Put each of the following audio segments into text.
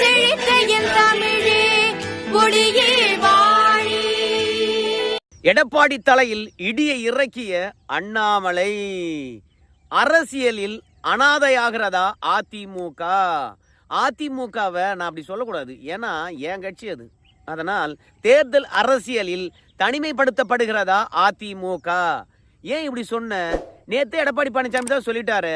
செழித்த என் தமிழே ஒளியே வாழி. எடப்பாடி தலையில் இடியை இறக்கிய அண்ணாமலை அரசியலில் அனாதையாகிறதா அதிமுக? அதிமுகவை நான் அப்படி சொல்லக்கூடாது. ஏன்னா என் கட்சி அது. அதனால் தேர்தல் அரசியலில் தனிமைப்படுத்தப்படுகிறதா அதிமுக? ஏன் இப்படி சொன்ன? நேற்று எடப்பாடி பழனிசாமி தான் சொல்லிட்டாரு.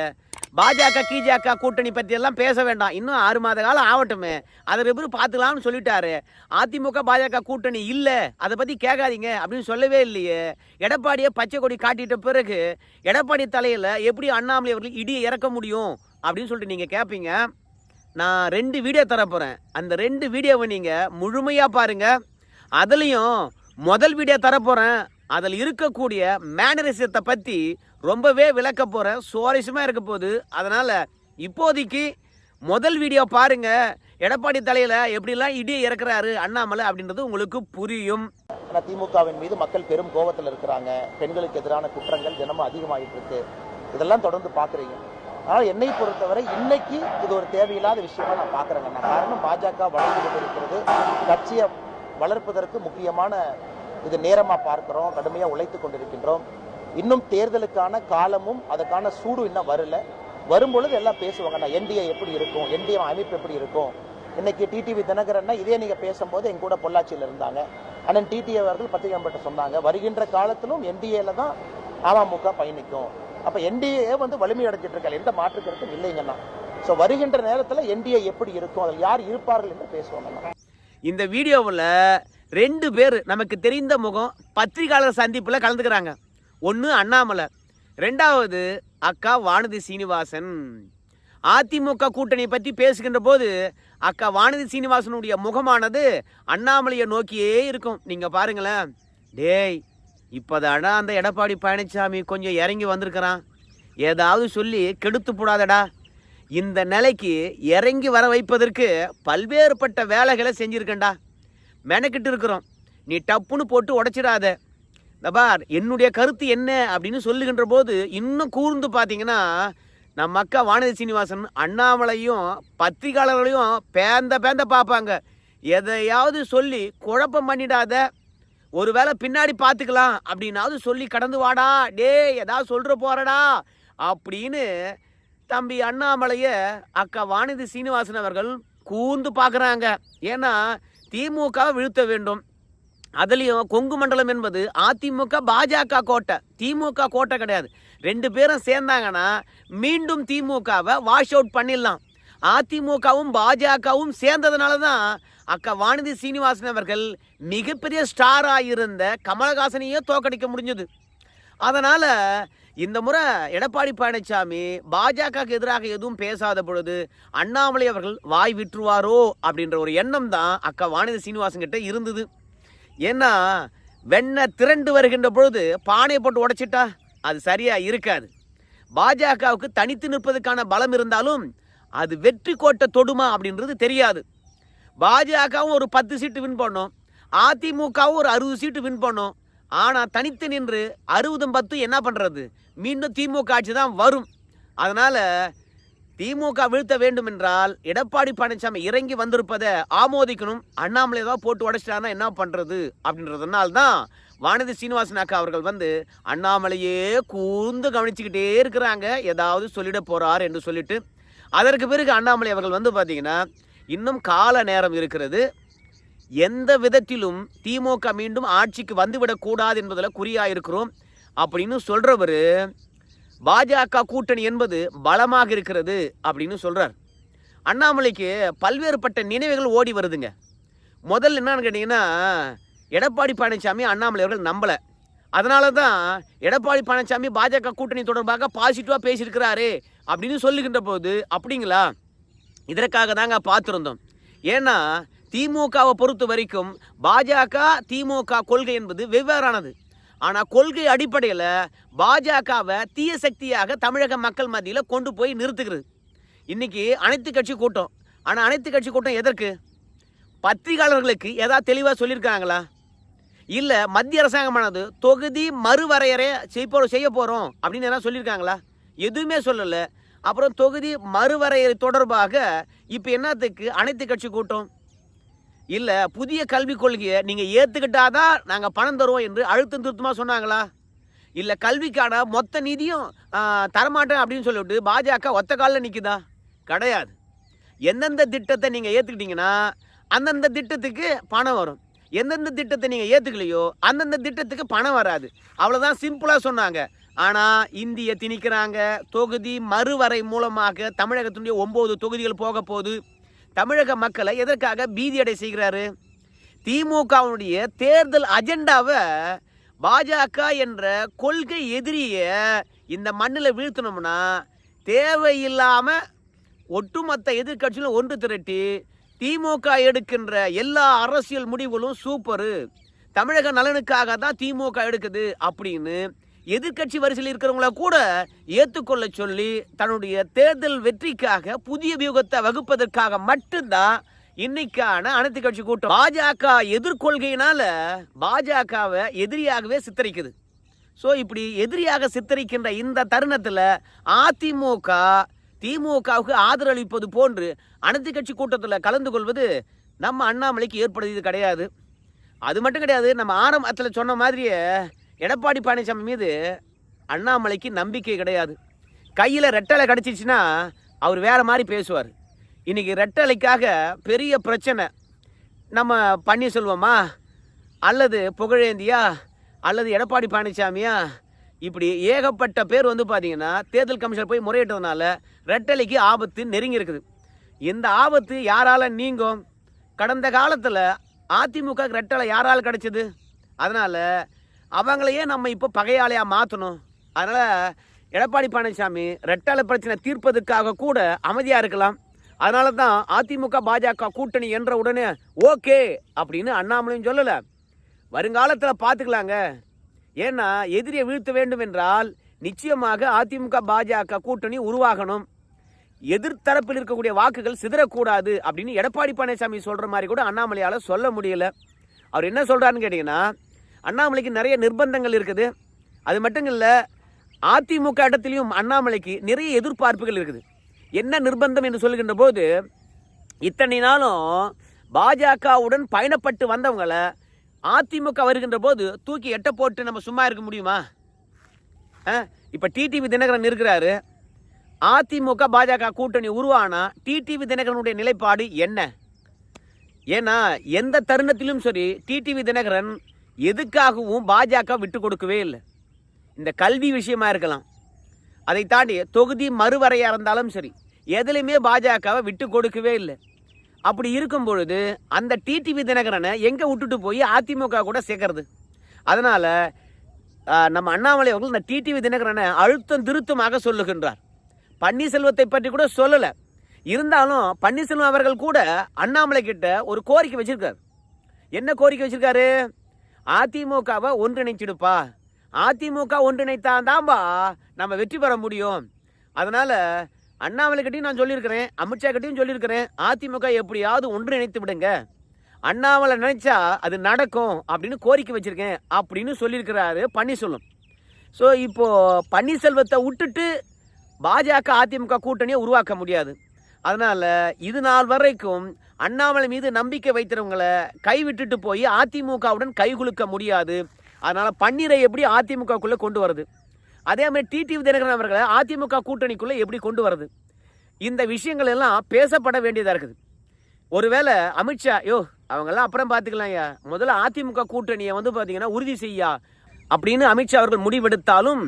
பாஜக கீஜாக்கா கூட்டணி பற்றி எல்லாம் பேச வேண்டாம். இன்னும் ஆறு மாத காலம் ஆகட்டுமே. அதை எப்படி பார்த்துக்கலாம்னு சொல்லிட்டாரு. அதிமுக பாஜக கூட்டணி இல்லை. அதை பற்றி கேட்காதீங்க. அப்படின்னு சொல்லவே இல்லையே. எடப்பாடியை பச்சை கொடி காட்டிட்ட பிறகு எடப்பாடி தலையில் எப்படி அண்ணாமலை அவர்கள் இடியை இறக்க முடியும் அப்படின்னு சொல்லிட்டு நீங்கள் கேட்பீங்க நான் ரெண்டு வீடியோ தரப்போகிறேன் அந்த ரெண்டு வீடியோவை நீங்கள் முழுமையாக பாருங்கள் அதுலேயும் முதல் வீடியோ தரப்போகிறேன் அதில் இருக்கக்கூடிய மேனரிசத்தை பற்றி ரொம்பவே விளக்க போகிறேன் சுவாரஸ்யமாக இருக்க போகுது. அதனால் இப்போதைக்கு முதல் வீடியோ பாருங்கள் எடப்பாடி தலையில் எப்படிலாம் இடி இறக்குறாரு அண்ணாமலை அப்படின்றது உங்களுக்கு புரியும். ஆனால் திமுகவின் மீது மக்கள் பெரும் கோபத்தில் இருக்கிறாங்க. பெண்களுக்கு எதிரான குற்றங்கள் தினமும் அதிகமாகிட்டு இருக்கு. இதெல்லாம் தொடர்ந்து பார்க்குறீங்க. ஆனால் என்னை பொறுத்தவரை இன்னைக்கு இது ஒரு தேவையில்லாத விஷயமா நான் பார்க்குறேங்க. நான் காரணம் பாஜக வளர்ந்து கொண்டிருக்கிறது. கட்சியை வளர்ப்பதற்கு முக்கியமான இது நேரமாக பார்க்குறோம் கடுமையாக உழைத்து கொண்டிருக்கின்றோம். இன்னும் தேர்தலுக்கான காலமும் அதுக்கான சூடும் இன்னும் வரல. வரும்பொழுது எல்லாம் பேசுவாங்க நான் என்டிஏ எப்படி இருக்கும்? என்டிஏ அமைப்பு எப்படி இருக்கும்? இன்னைக்கு டிடிவி தினகரன்னா இதே நீங்கள் பேசும்போது எங்க கூட பொள்ளாச்சியில் இருந்தாங்க. அண்ணன் டிடிஏ அவர்கள் பத்திரிகை சொன்னாங்க வருகின்ற காலத்திலும் என்டிஏல தான் அமமுக பயணிக்கும். அப்போ என்டிஏ வந்து வலிமை அடைஞ்சிட்டு இருக்காங்க எந்த மாற்று கருத்தும் இல்லைங்கண்ணா ஸோ வருகின்ற நேரத்தில் என்டிஏ எப்படி இருக்கும்? அதில் யார் இருப்பார்கள் என்று பேசுவாங்கண்ணா இந்த வீடியோவில் ரெண்டு பேர் நமக்கு தெரிந்த முகம் பத்திரிகையாளர் சந்திப்பில் கலந்துக்கிறாங்க. ஒன்று அண்ணாமலை ரெண்டாவது அக்கா வானதி சீனிவாசன். அதிமுக கூட்டணி பற்றி பேசுகின்ற போது அக்கா வானதி சீனிவாசனுடைய முகமானது அண்ணாமலையை நோக்கியே இருக்கும். நீங்கள் பாருங்களேன். டேய் இப்போதாடா அந்த எடப்பாடி பழனிசாமி கொஞ்சம் இறங்கி வந்திருக்கிறான். ஏதாவது சொல்லி கெடுத்து போடாதடா. இந்த நிலைக்கு இறங்கி வர வைப்பதற்கு பல்வேறுபட்ட வேலைகளை செஞ்சுருக்கேன்டா. மெனக்கிட்டு இருக்கிறோம். நீ டப்புன்னு போட்டு உடைச்சிடாத. தபார் என்னுடைய கருத்து என்ன அப்படின்னு சொல்லுகின்ற போது இன்னும் கூர்ந்து பார்த்தீங்கன்னா நம்ம அக்கா வானதி சீனிவாசன் அண்ணாமலையும் பத்திரிகையாளர்களையும் பேந்த பேந்த பார்ப்பாங்க எதையாவது சொல்லி குழப்பம் பண்ணிடாத. ஒருவேளை பின்னாடி பார்த்துக்கலாம் அப்படின்னாவது சொல்லி கடந்து வாடா. டேய் ஏதாவது சொல்கிற போகிறடா அப்படின்னு தம்பி அண்ணாமலையை அக்கா வானதி சீனிவாசன் அவர்கள் கூர்ந்து பார்க்குறாங்க ஏன்னா திமுக வீழ்த்த வேண்டும். அதுலேயும் கொங்கு மண்டலம் என்பது அதிமுக பாஜக கோட்டை. திமுக கோட்டை கிடையாது. ரெண்டு பேரும் சேர்ந்தாங்கன்னா மீண்டும் திமுகவை வாஷ் அவுட் பண்ணிடலாம். அதிமுகவும் பாஜகவும் சேர்ந்ததுனால தான் அக்கா வானதி சீனிவாசன் அவர்கள் மிகப்பெரிய ஸ்டாராக இருந்த கமலஹாசனையே தோக்கடிக்க முடிஞ்சது. அதனால் இந்த முறை எடப்பாடி பழனிசாமி பாஜகவுக்கு எதிராக எதுவும் பேசாத பொழுது அண்ணாமலை அவர்கள் வாய் விட்டுருவாரோ அப்படின்ற ஒரு எண்ணம் தான் அக்கா வானதி சீனிவாசன் கிட்ட இருந்தது. ஏன்னா வெண்ணெய் திரண்டு வருகின்ற பொழுது பானையை போட்டு உடைச்சிட்டா அது சரியாக இருக்காது. பாஜகவுக்கு தனித்து நிற்பதற்கான பலம் இருந்தாலும் அது வெற்றி கோட்டை தொடுமா அப்படின்றது தெரியாது. பாஜகவும் ஒரு பத்து சீட்டு வின் பண்ணும். அதிமுகவும் ஒரு அறுபது சீட்டு வின் பண்ணும். ஆனால் தனித்து நின்று அறுபதும் பத்து என்ன பண்ணுறது மீண்டும் திமுக ஆட்சி தான் வரும். அதனால் திமுக வீழ்த்த வேண்டும் என்றால் எடப்பாடி பழனிசாமி இறங்கி வந்திருப்பதை ஆமோதிக்கணும். அண்ணாமலை தான் போட்டு உடைச்சிட்டாருன்னா என்ன பண்ணுறது அப்படின்றதுனால தான் வானதி சீனிவாசன் அக்கா அவர்கள் வந்து அண்ணாமலையே கூர்ந்து கவனிச்சுக்கிட்டே இருக்கிறாங்க. ஏதாவது சொல்லிட போகிறார் என்று சொல்லிட்டு. அதற்கு பிறகு அண்ணாமலை அவர்கள் வந்து பார்த்தீங்கன்னா இன்னும் கால நேரம் இருக்கிறது. எந்த விதத்திலும் திமுக மீண்டும் ஆட்சிக்கு வந்துவிடக்கூடாது என்பதில் குறியாக இருக்கிறோம் அப்படின்னு சொல்கிறவர் பாஜக கூட்டணி என்பது பலமாக இருக்கிறது அப்படின்னு சொல்கிறார் அண்ணாமலைக்கு பல்வேறுபட்ட நினைவுகள் ஓடி வருதுங்க. முதல்ல என்னன்னு கேட்டிங்கன்னா எடப்பாடி பழனிசாமி அண்ணாமலை அவர்கள் நம்பலை. அதனால தான் எடப்பாடி பழனிசாமி பாஜக கூட்டணி தொடர்பாக பாசிட்டிவாக பேசியிருக்கிறாரு அப்படின்னு சொல்லுகின்ற போது அப்படிங்களா? இதற்காக தாங்க பார்த்துருந்தோம். ஏன்னா திமுகவை பொறுத்த வரைக்கும் பாஜக திமுக கொள்கை என்பது வெவ்வேறானது. ஆனால் கொள்கை அடிப்படையில் பாஜகவை தீய சக்தியாக தமிழக மக்கள் மத்தியில் கொண்டு போய் நிறுத்துகிறது. இன்றைக்கி அனைத்து கட்சி கூட்டம். ஆனால் அனைத்து கட்சி கூட்டம் எதற்கு? பத்திரிகையாளர்களுக்கு ஏதாவது தெளிவாக சொல்லியிருக்காங்களா? இல்லை மத்திய அரசாங்கமானது தொகுதி மறுவரையறை செய்ய செய்ய போகிறோம் அப்படின்னு எதாவது சொல்லியிருக்காங்களா? எதுவுமே சொல்லலை. அப்புறம் தொகுதி மறுவரையறை தொடர்பாக இப்போ என்னத்துக்கு அனைத்து கட்சி கூட்டம்? இல்லை புதிய கல்விக் கொள்கையை நீங்கள் ஏற்றுக்கிட்டாதான் நாங்கள் பணம் தருவோம் என்று அழுத்தம் திருத்தமாக சொன்னாங்களா? இல்லை கல்விக்கான மொத்த நிதியும் தரமாட்டேன் அப்படின்னு சொல்லிவிட்டு பாஜக ஒத்த காலில் நிற்குதா கிடையாது. எந்தெந்த திட்டத்தை நீங்கள் ஏற்றுக்கிட்டீங்கன்னா அந்தந்த திட்டத்துக்கு பணம் வரும். எந்தெந்த திட்டத்தை நீங்கள் ஏற்றுக்கலையோ அந்தந்த திட்டத்துக்கு பணம் வராது. அவ்வளோதான் சிம்பிளாக சொன்னாங்க. ஆனால் இந்திய திணிக்கிறாங்க. தொகுதி மறுவரை மூலமாக தமிழகத்தினுடைய ஒம்பது தொகுதிகள் போக போகுது தமிழக மக்களை எதற்காக பீதியடை செய்கிறாரு? திமுகவுடைய தேர்தல் அஜெண்டாவை பாஜக என்ற கொள்கை எதிரியை இந்த மண்ணில் வீழ்த்தணும்னா தேவையில்லாமல் ஒட்டுமொத்த எதிர்க்கட்சிகளும் ஒன்று திரட்டி திமுக எடுக்கின்ற எல்லா அரசியல் முடிவுகளும் சூப்பரு. தமிழக நலனுக்காக தான் திமுக எடுக்குது அப்படின்னு எதிர்க்கட்சி வரிசையில் இருக்கிறவங்கள கூட ஏற்றுக்கொள்ள சொல்லி தன்னுடைய தேர்தல் வெற்றிக்காக புதிய வியூகத்தை வகுப்பதற்காக மட்டும்தான் இன்னைக்கான அனைத்து கட்சி கூட்டம். பாஜக எதிர்கொள்கையினால பாஜகவை எதிரியாகவே சித்தரிக்குது. ஸோ இப்படி எதிரியாக சித்தரிக்கின்ற இந்த தருணத்தில் அதிமுக திமுகவுக்கு ஆதரவளிப்பது போன்று அனைத்து கட்சி கூட்டத்தில் கலந்து கொள்வது நம்ம அண்ணாமலைக்கு ஏற்படுத்தியது கிடையாது. அது மட்டும் கிடையாது நம்ம ஆரம்பத்தில் சொன்ன மாதிரியே எடப்பாடி பழனிசாமி மீது அண்ணாமலைக்கு நம்பிக்கை கிடையாது. கையில் ரெட்டலை கிடச்சிச்சின்னா அவர் வேறு மாதிரி பேசுவார். இன்றைக்கி ரெட்டலைக்காக பெரிய பிரச்சனை. நம்ம பண்ணி சொல்வோமா அல்லது புகழேந்தியா? அல்லது எடப்பாடி பழனிசாமியா? இப்படி ஏகப்பட்ட பேர் வந்து பார்த்தீங்கன்னா தேர்தல் கமிஷனர் போய் முறையிட்டதுனால ரெட்டலைக்கு ஆபத்து நெருங்கி இருக்குது. இந்த ஆபத்து யாரால் நீங்கும்? கடந்த காலத்தில் அதிமுக ரெட்டலை யாரால் கிடச்சிது? அதனால் அவங்களையே நம்ம இப்போ பகையாளையாக மாற்றணும் அதனால் எடப்பாடி பழனிசாமி ரெட்டாலை பிரச்சனை தீர்ப்பதற்காக கூட அமைதியாக இருக்கலாம். அதனால தான் அதிமுக பாஜக கூட்டணி என்ற உடனே ஓகே அப்படின்னு அண்ணாமலையும் சொல்லலை. வருங்காலத்தில் பார்த்துக்கலாங்க ஏன்னா எதிரியை வீழ்த்த வேண்டும் என்றால் நிச்சயமாக அதிமுக பாஜக கூட்டணி உருவாகணும். எதிர்த்தரப்பில் இருக்கக்கூடிய வாக்குகள் சிதறக்கூடாது அப்படின்னு எடப்பாடி பழனிசாமி சொல்கிற மாதிரி கூட அண்ணாமலையால் சொல்ல முடியல. அவர் என்ன சொல்கிறாருன்னு கேட்டிங்கன்னா அண்ணாமலைக்கு நிறைய நிர்பந்தங்கள் இருக்குது. அது மட்டும் இல்லை அதிமுக இடத்துலையும் அண்ணாமலைக்கு நிறைய எதிர்பார்ப்புகள் இருக்குது. என்ன நிர்பந்தம் என்று சொல்கின்ற போது இத்தனை நாளும் பாஜகவுடன் பயணப்பட்டு வந்தவங்களை அதிமுக வருகின்ற போது தூக்கி எட்ட போட்டு நம்ம சும்மா இருக்க முடியுமா? இப்போ டிடிவி தினகரன் இருக்கிறாரு. அதிமுக பாஜக கூட்டணி உருவானா டிடிவி தினகரனுடைய நிலைப்பாடு என்ன? ஏன்னா எந்த தருணத்திலும் சரி டிடிவி தினகரன் எதுக்காகவும் பாஜக விட்டு கொடுக்கவே இல்லை. இந்த கல்வி விஷயமா இருக்கலாம். அதை தாண்டி தொகுதி மறுவரையாக இருந்தாலும் சரி எதுலையுமே பாஜகவை விட்டு கொடுக்கவே இல்லை. அப்படி இருக்கும் பொழுது அந்த டிடிவி தினகரனை எங்கே விட்டுட்டு போய் அதிமுக கூட சேர்க்கறது? அதனால் நம்ம அண்ணாமலை அவர்கள் இந்த டிடிவி தினகரனை அழுத்தம் திருத்தமாக சொல்லுகின்றார். பன்னீர்செல்வத்தை பற்றி கூட சொல்லலை. இருந்தாலும் பன்னீர்செல்வம் அவர்கள் கூட அண்ணாமலை கிட்ட ஒரு கோரிக்கை வச்சிருக்காரு. என்ன கோரிக்கை வச்சிருக்காரு? அதிமுகவை ஒன்றிணைச்சிடுப்பா. அதிமுக ஒன்றிணைத்தான் தான்பா நம்ம வெற்றி பெற முடியும். அதனால் அண்ணாமலைக்கிட்டையும் நான் சொல்லியிருக்கிறேன் அமித்ஷா கிட்டையும் சொல்லியிருக்கிறேன் அதிமுக எப்படியாவது ஒன்றிணைத்து விடுங்க. அண்ணாமலை நினைச்சா அது நடக்கும் அப்படின்னு கோரிக்கை வச்சுருக்கேன் அப்படின்னு சொல்லியிருக்கிறாரு பன்னீர்செல்வம். ஸோ இப்போது பன்னீர்செல்வத்தை விட்டுட்டு பாஜக அதிமுக கூட்டணியை உருவாக்க முடியாது. அதனால் இது நாள் வரைக்கும் அண்ணாமலை மீது நம்பிக்கை வைத்திருவங்களை கைவிட்டுட்டு போய் அதிமுகவுடன் கைகுலுக்க முடியாது. அதனால் பன்னீரை எப்படி அதிமுகக்குள்ளே கொண்டு வருது அதே மாதிரி டிடிவி தினகரன் அவர்களை அதிமுக கூட்டணிக்குள்ளே எப்படி கொண்டு வருது இந்த விஷயங்கள் எல்லாம் பேசப்பட வேண்டியதாக இருக்குது. ஒருவேளை அமித்ஷா யோ அவங்கெல்லாம் அப்புறம் பார்த்துக்கலாம் ஐயா. முதல்ல அதிமுக கூட்டணியை வந்து பார்த்தீங்கன்னா உறுதி செய்யா அப்படின்னு அமித்ஷா அவர்கள் முடிவெடுத்தாலும்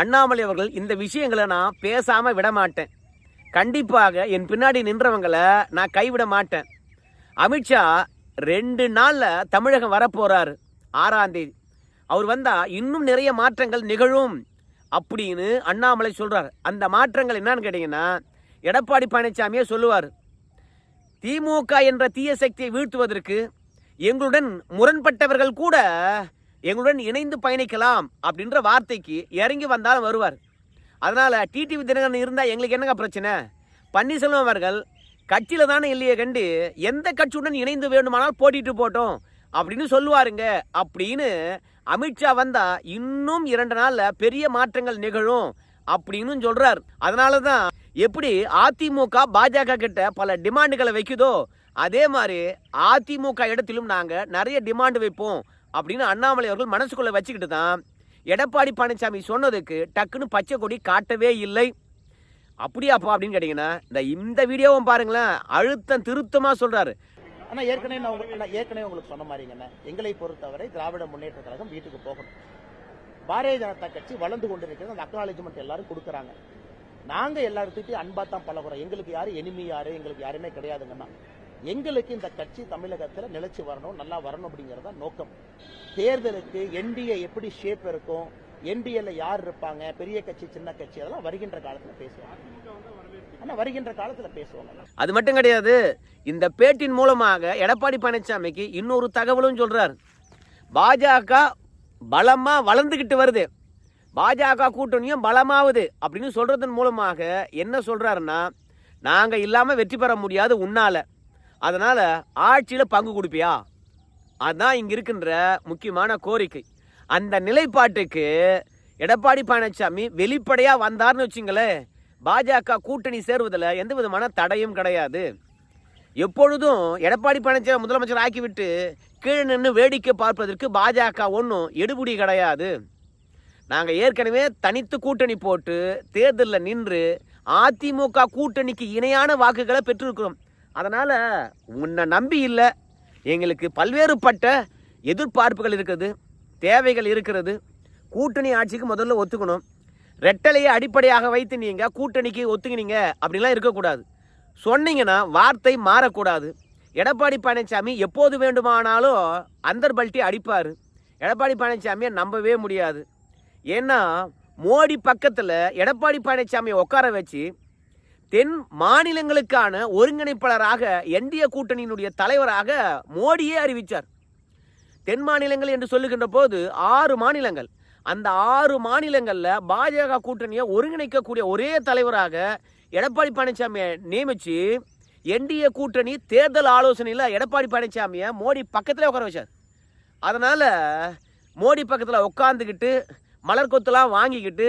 அண்ணாமலை அவர்கள் இந்த விஷயங்களை நான் பேசாமல் விட மாட்டேன் கண்டிப்பாக என் பின்னாடி நின்றவங்களை நான் கைவிட மாட்டேன். அமித்ஷா ரெண்டு நாளில் தமிழகம் வரப்போறாரு ஆறாம் தேதி. அவர் வந்தால் இன்னும் நிறைய மாற்றங்கள் நிகழும் அப்படின்னு அண்ணாமலை சொல்கிறார் அந்த மாற்றங்கள் என்னன்னு கேட்டிங்கன்னா எடப்பாடி பழனிசாமியே சொல்லுவார். திமுக என்ற தீய சக்தியை வீழ்த்துவதற்கு எங்களுடன் முரண்பட்டவர்கள் கூட எங்களுடன் இணைந்து பயணிக்கலாம் அப்படின்ற வார்த்தைக்கு இறங்கி வந்தாலும் வருவார். அதனால் டிடிவி தினகரன் இருந்தால் எங்களுக்கு என்னங்க பிரச்சனை? பன்னீர்செல்வம் அவர்கள் கட்சியில் தானே இல்லையே கண்டு எந்த கட்சியுடன் இணைந்து வேண்டுமானால் போட்டிட்டு போட்டோம் அப்படின்னு சொல்லுவாருங்க. அப்படின்னு அமித்ஷா வந்தால் இன்னும் இரண்டு நாளில் பெரிய மாற்றங்கள் நிகழும் அப்படின்னு சொல்கிறார் அதனால தான் எப்படி அதிமுக பாஜக கிட்ட பல டிமாண்டுகளை வைக்குதோ அதே மாதிரி அதிமுக இடத்திலும் நாங்கள் நிறைய டிமாண்டு வைப்போம் அப்படின்னு அண்ணாமலை அவர்கள் மனசுக்குள்ளே வச்சுக்கிட்டு தான் எடப்பாடி பழனிசாமி சொன்னதுக்கு டக்குன்னு பச்சை கொடி காட்டவே இல்லை. அப்படியாப்பா அப்படின்னு கேட்டிங்கன்னா இந்த இந்த வீடியோவும் பாருங்களேன் அழுத்தம் திருத்தமாக சொல்கிறாரு ஆனால் ஏற்கனவே நான் உங்களுக்கு ஏற்கனவே உங்களுக்கு சொன்ன மாதிரிங்கண்ணே எங்களை பொறுத்தவரை திராவிட முன்னேற்ற கழகம் வீட்டுக்கு போகணும். பாரதிய ஜனதா கட்சி வளர்ந்து கொண்டிருக்கிறது அந்த அக்னாலேஜ்மெண்ட் எல்லாரும் கொடுக்குறாங்க. நாங்கள் எல்லாருத்துக்கிட்டையும் அன்பாக தான் பழகுறோம். எங்களுக்கு யாரும் எனிமி யாரு எங்களுக்கு யாருமே கிடையாதுங்கண்ணா. எங்களுக்கு இந்த கட்சி தமிழகத்தில் நிலைச்சு வரணும் நல்லா வரணும் அப்படிங்கிறத நோக்கம். தேர்தலுக்கு என்டிஏ எப்படி ஷேப் இருக்கும் என்டிஏல யார் இருப்பாங்க பெரிய கட்சி சின்ன கட்சி அதெல்லாம் வருகின்ற காலத்தில் பேசுவாங்க. ஆனா வருகின்ற காலத்தில் பேசுவாங்க. அது மட்டும் கிடையாது இந்த பேட்டின் மூலமாக எடப்பாடி பழனிசாமிக்கு இன்னொரு தகவலும் சொல்றார். பாஜக பலமா வளர்ந்துகிட்டு வருது. பாஜக கூட்டணியும் பலமாகுது அப்படின்னு சொல்றதன் மூலமாக என்ன சொல்றாருன்னா நாங்க இல்லாம வெற்றி பெற முடியாது உன்னால. அதனால் ஆட்சியில் பங்கு கொடுப்பியா? அதுதான் இங்கே இருக்கின்ற முக்கியமான கோரிக்கை. அந்த நிலைப்பாட்டுக்கு எடப்பாடி பழனிசாமி வெளிப்படையாக வந்தார்னு வச்சுங்களேன் பாஜக கூட்டணி சேருவதில் எந்த விதமான தடையும் கிடையாது. எப்பொழுதும் எடப்பாடி பழனிசாமி முதலமைச்சர் ஆக்கிவிட்டு கீழே நின்று வேடிக்கை பார்ப்பதற்கு பாஜக ஒன்றும் எடுபடி கிடையாது. நாங்கள் ஏற்கனவே தனித்து கூட்டணி போட்டு தேர்தலில் நின்று அதிமுக கூட்டணிக்கு இணையான வாக்குகளை பெற்றிருக்கிறோம். அதனால் உன்னை நம்பி இல்லை. எங்களுக்கு பல்வேறுபட்ட எதிர்பார்ப்புகள் இருக்குது தேவைகள் இருக்கிறது. கூட்டணி ஆட்சிக்கு முதல்ல ஒத்துக்கணும். ரெட்டலையை அடிப்படையாக வைத்து நீங்கள் கூட்டணிக்கு ஒத்துக்கினீங்க அப்படின்லாம் இருக்கக்கூடாது. சொன்னீங்கன்னா வார்த்தை மாறக்கூடாது. எடப்பாடி பழனிசாமி எப்போது வேண்டுமானாலும் அந்தர்பல்ட்டி அடிப்பார். எடப்பாடி பழனிசாமியை நம்பவே முடியாது. ஏன்னா மோடி பக்கத்தில் எடப்பாடி பழனிசாமியை உட்கார வச்சு தென் மாநிலங்களுக்கான ஒருங்கிணைப்பாளராக என்டிஏ கூட்டணியினுடைய தலைவராக மோடியே அறிவித்தார் தென் மாநிலங்கள் என்று சொல்லுகின்ற போது ஆறு மாநிலங்கள். அந்த ஆறு மாநிலங்களில் பாஜக கூட்டணியை ஒருங்கிணைக்கக்கூடிய ஒரே தலைவராக எடப்பாடி பழனிசாமியை நியமித்து என்டிஏ கூட்டணி தேர்தல் ஆலோசனையில் எடப்பாடி பழனிசாமியை மோடி பக்கத்தில் உட்கார வச்சார். அதனால் மோடி பக்கத்தில் உட்காந்துக்கிட்டு மலர் கொத்துலாம் வாங்கிக்கிட்டு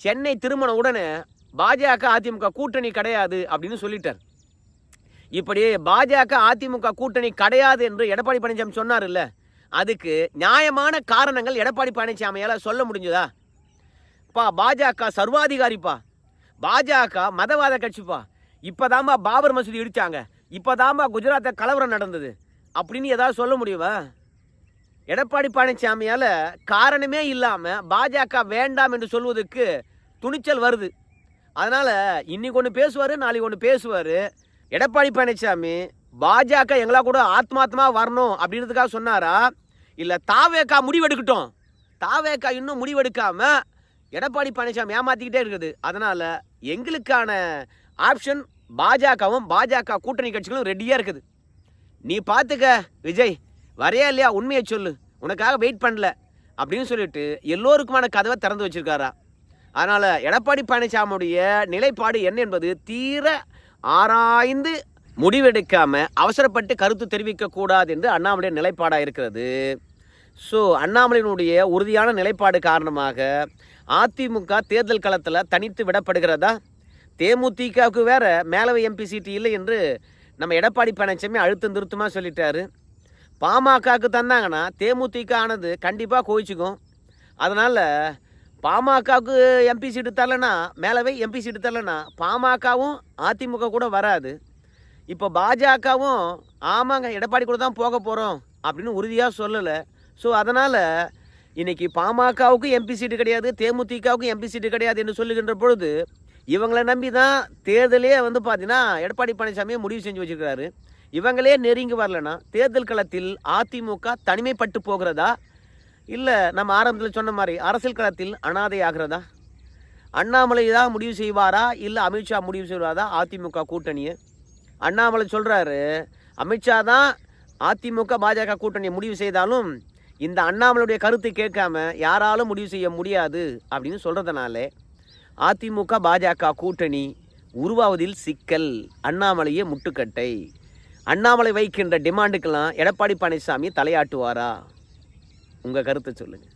சென்னை திருமண உடனே பாஜக அதிமுக கூட்டணி கிடையாது அப்படின்னு சொல்லிட்டார். இப்படி பாஜக அதிமுக கூட்டணி கிடையாது என்று எடப்பாடி பழனிசாமி சொன்னார் இல்ல அதுக்கு நியாயமான காரணங்கள் எடப்பாடி பழனிசாமியால் சொல்ல முடிஞ்சதா? பா பாஜக சர்வாதிகாரிப்பா. பாஜக மதவாத கட்சிப்பா. இப்போதாம்பா பாபர் மசூதி இடிச்சாங்க. இப்போதாம்பா குஜராத்தை கலவரம் நடந்தது. அப்படின்னு ஏதாவது சொல்ல முடியுமா? எடப்பாடி பழனிசாமியால் காரணமே இல்லாமல் பாஜக வேண்டாம் என்று சொல்வதற்கு துணிச்சல் வருது. அதனால் இன்றைக்கி ஒன்று பேசுவார் நாளைக்கு ஒன்று பேசுவார். எடப்பாடி பழனிசாமி பாஜக எங்களா கூட ஆத்மாத்மா வரணும் அப்படின்றதுக்காக சொன்னாரா? இல்லை தாவேக்கா முடிவெடுக்கட்டும். தாவேக்கா இன்னும் முடிவெடுக்காமல் எடப்பாடி பழனிசாமி ஏமாற்றிக்கிட்டே இருக்குது. அதனால் எங்களுக்கான ஆப்ஷன் பாஜகவும் பாஜக கூட்டணி கட்சிகளும் ரெடியாக இருக்குது. நீ பார்த்துக்க விஜய். வரையா இல்லையா? உண்மையை சொல்லு. உனக்காக வெயிட் பண்ணல. அப்படின்னு சொல்லிட்டு எல்லோருக்குமான கதவை திறந்து வச்சிருக்காரா? அதனால் எடப்பாடி பழனிசாமியுடைய நிலைப்பாடு என்ன என்பது தீர ஆராய்ந்து முடிவெடுக்காம அவசரப்பட்டு கருத்து தெரிவிக்கக்கூடாது என்று அண்ணாமலைய நிலைப்பாடாக இருக்கிறது. ஸோ அண்ணாமலையினுடைய உறுதியான நிலைப்பாடு காரணமாக அதிமுக தேர்தல் களத்தில் தனித்து விடப்படுகிறதா? தேமுதிகவுக்கு வேற மேலவை எம்பி சீட்டு இல்லை என்று நம்ம எடப்பாடி பழனிசாமி அழுத்தம் திருத்தமாக சொல்லிட்டாரு. பாமகவுக்கு தந்தாங்கன்னா தேமுதிக ஆனது கண்டிப்பாக கோவிச்சுக்கும். அதனால் பாமகவுக்கு எம்பி சீட்டு தரலனா மேலவை எம்பி சீட்டு தரலனா பாமகவும் அதிமுக கூட வராது. இப்போ பாஜகவும் ஆமாங்க எடப்பாடி கூட தான் போக போகிறோம் அப்படின்னு உறுதியாக சொல்லலை. ஸோ அதனால் இன்றைக்கி பாமகவுக்கும் எம்பி சீட்டு கிடையாது தேமுதிகவுக்கும் எம்பி சீட்டு கிடையாது என்று சொல்லுகின்ற பொழுது இவங்களை நம்பி தான் தேர்தலே வந்து பார்த்தீங்கன்னா எடப்பாடி பழனிசாமியை முடிவு செஞ்சு வச்சுருக்கிறாரு. இவங்களே நெருங்கி வரலன்னா தேர்தல் களத்தில் அதிமுக தனிமைப்பட்டு போகிறதா? இல்லை நம்ம ஆரம்பத்தில் சொன்ன மாதிரி அரசியல் களத்தில் அனாதை ஆகிறதா? அண்ணாமலை தான் முடிவு செய்வாரா? இல்லை அமித்ஷா முடிவு செய்வாரா? அதிமுக கூட்டணியை? அண்ணாமலை சொல்கிறாரு அமித்ஷா தான் அதிமுக பாஜக கூட்டணியை முடிவு செய்தாலும் இந்த அண்ணாமலையுடைய கருத்தை கேட்காம யாராலும் முடிவு செய்ய முடியாது அப்படின்னு சொல்கிறதுனால அதிமுக பாஜக கூட்டணி உருவாவதில் சிக்கல். அண்ணாமலையே முட்டுக்கட்டை. அண்ணாமலை வைக்கின்ற டிமாண்டுக்கெல்லாம் எடப்பாடி பழனிசாமி தலையாட்டுவாரா? உங்கள் கருத்தை சொல்லுங்கள்